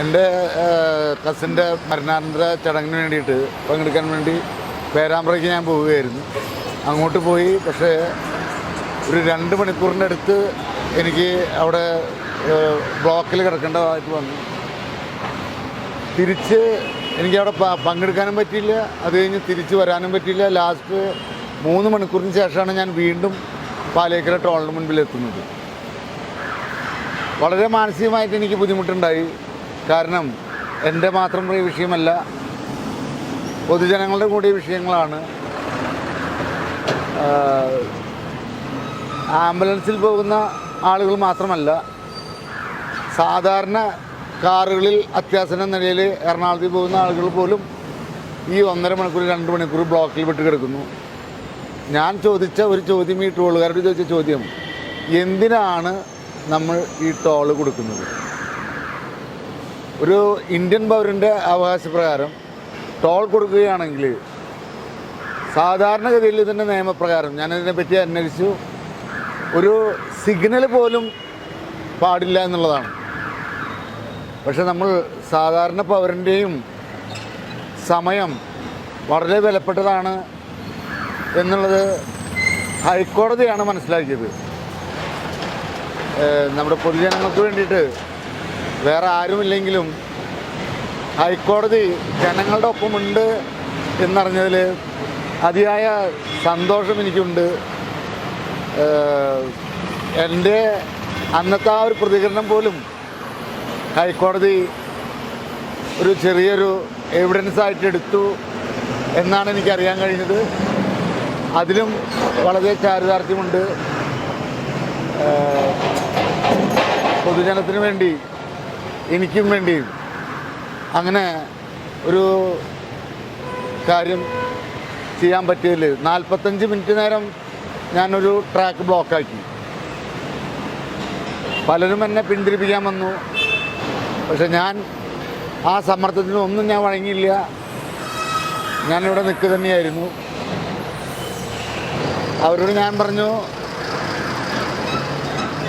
എന്റെ കസിന്റെ മരണാനന്തര ചടങ്ങിന് വേണ്ടിയിട്ട് പങ്കെടുക്കാൻ വേണ്ടി പേരാമ്പ്രയ്ക്ക് ഞാൻ പോവുകയായിരുന്നു. അങ്ങോട്ട് പോയി പക്ഷേ ഒരു രണ്ട് മണിക്കൂറിന്റെ അടുത്ത് എനിക്ക് അവിടെ ബ്ലോക്കിൽ കിടക്കേണ്ടതായിട്ട് വന്നു. തിരിച്ച് എനിക്ക് അവിടെ പങ്കെടുക്കാനും പറ്റിയില്ല. അത് കഴിഞ്ഞ് തിരിച്ച് വരാനും പറ്റിയില്ല. ലാസ്റ്റ് മൂന്ന് മണിക്കൂറിന് ശേഷമാണ് ഞാൻ വീണ്ടും പാലേക്കര ടോളിന് മുൻപിൽ എത്തുന്നത് വളരെ മാനസികമായിട്ട് എനിക്ക് ബുദ്ധിമുട്ടുണ്ടായി. കാരണം എന്റെ മാത്രം ഒരു വിഷയമല്ല പൊതുജനങ്ങളുടെ കൂടി വിഷയങ്ങളാണ്. ആംബുലൻസിൽ പോകുന്ന ആളുകൾ മാത്രമല്ല സാധാരണ കാറുകളിൽ അത്യാസന്ന നിലയിൽ എറണാകുളത്തിൽ പോകുന്ന ആളുകൾ പോലും ഈ ഒന്നര മണിക്കൂർ രണ്ട് മണിക്കൂർ ബ്ലോക്കിൽ വിട്ട് കിടക്കുന്നു. ഞാൻ ചോദിച്ച ഒരു ചോദ്യം ഈ ടോളുകാരോട് ചോദിച്ച ചോദ്യം എന്തിനാണ് നമ്മൾ ഈ ടോൾ കൊടുക്കുന്നത്? ഒരു ഇന്ത്യൻ പൗരന്റെ അവകാശപ്രകാരം ടോൾ കൊടുക്കുകയാണെങ്കിൽ സാധാരണഗതിയിൽ ഇതിന്റെ നിയമപ്രകാരം ഞാനിതിനെ പറ്റി അന്വേഷിച്ചു. ഒരു സിഗ്നൽ പോലും പാടില്ല എന്നുള്ളതാണ്. പക്ഷെ നമ്മൾ സാധാരണ പൗരന്റെയും സമയം വളരെ വിലപ്പെട്ടതാണ് എന്നുള്ളത് ഹൈക്കോടതിയാണ് മനസ്സിലാക്കിയത്. നമ്മുടെ പൊതുജനങ്ങൾക്ക് വേണ്ടിയിട്ട് വേറെ ആരുമില്ലെങ്കിലും ഹൈക്കോടതി ജനങ്ങളുടെ ഒപ്പമുണ്ട് എന്നറിഞ്ഞതിൽ അതിയായ സന്തോഷം എനിക്കുണ്ട്. എന്റെ അന്നത്തെ ആ ഒരു പ്രതികരണം പോലും ഹൈക്കോടതി ഒരു ചെറിയൊരു എവിഡൻസ് ആയിട്ട് എടുത്തു എന്നാണ് എനിക്കറിയാൻ കഴിഞ്ഞത്. അതിലും വളരെ ചാരിതാർത്ഥ്യമുണ്ട്. പൊതുജനത്തിന് വേണ്ടി എനിക്കും വേണ്ടിയും അങ്ങനെ ഒരു കാര്യം ചെയ്യാൻ പറ്റിയതിൽ നാൽപ്പത്തഞ്ച് മിനിറ്റ് നേരം ഞാനൊരു ട്രാക്ക് ബ്ലോക്കാക്കി പലരും എന്നെ പിന്തിരിപ്പിക്കാൻ വന്നു. പക്ഷെ ഞാൻ ആ സമ്മർദ്ദത്തിന് ഒന്നും ഞാൻ വഴങ്ങിയില്ല. ഞാനിവിടെ നിൽക്കുക തന്നെയായിരുന്നു. അവരോട് ഞാൻ പറഞ്ഞു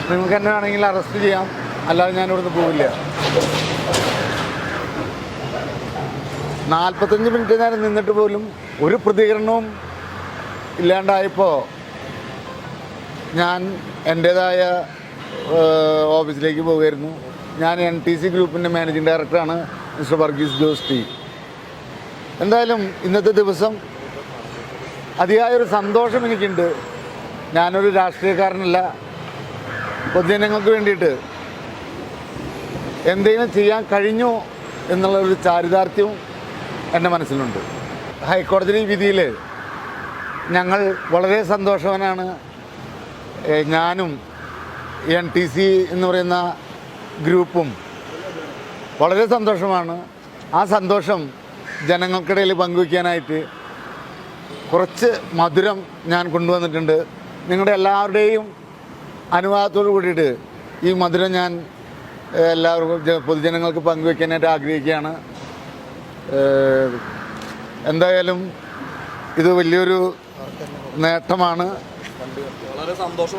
നിങ്ങൾക്ക് എന്നെ വേണമെങ്കിൽ അറസ്റ്റ് ചെയ്യാം. അല്ലാതെ ഞാൻ ഇവിടുന്ന് പോവില്ല. നാൽപ്പത്തഞ്ച് മിനിറ്റ് നേരം നിന്നിട്ട് പോലും ഒരു പ്രതികരണവും ഇല്ലാണ്ടായപ്പോൾ ഞാൻ എന്റേതായ ഓഫീസിലേക്ക് പോകുമായിരുന്നു ഞാൻ എൻ ടി സി ഗ്രൂപ്പിന്റെ മാനേജിങ് ഡയറക്ടറാണ് മിസ്റ്റർ വർഗീസ് ജോസ് ടി എന്തായാലും ഇന്നത്തെ ദിവസം അതിയായൊരു സന്തോഷം എനിക്കുണ്ട്. ഞാനൊരു രാഷ്ട്രീയക്കാരനല്ല. പൊതുജനങ്ങൾക്ക് വേണ്ടിയിട്ട് എന്തെങ്കിലും ചെയ്യാൻ കഴിഞ്ഞു എന്നുള്ള ഒരു ചാരിതാർത്ഥ്യവും എന്റെ മനസ്സിലുണ്ട്. ഹൈക്കോടതി വിധിയിൽ ഞങ്ങൾ വളരെ സന്തോഷവാനാണ്. ഞാനും എൻ ടി സി എന്ന് പറയുന്ന ഗ്രൂപ്പും വളരെ സന്തോഷമാണ്. ആ സന്തോഷം ജനങ്ങൾക്കിടയിൽ പങ്കുവയ്ക്കാനായിട്ട് കുറച്ച് മധുരം ഞാൻ കൊണ്ടുവന്നിട്ടുണ്ട്. നിങ്ങളുടെ എല്ലാവരുടെയും അനുവാദത്തോടു കൂടിയിട്ട് ഈ മധുരം ഞാൻ എല്ലാവർക്കും പൊതുജനങ്ങൾക്ക് പങ്കുവെക്കാനായിട്ട് ആഗ്രഹിക്കുകയാണ്. എന്തായാലും ഇത് വലിയൊരു നേട്ടമാണ്. വളരെ സന്തോഷം.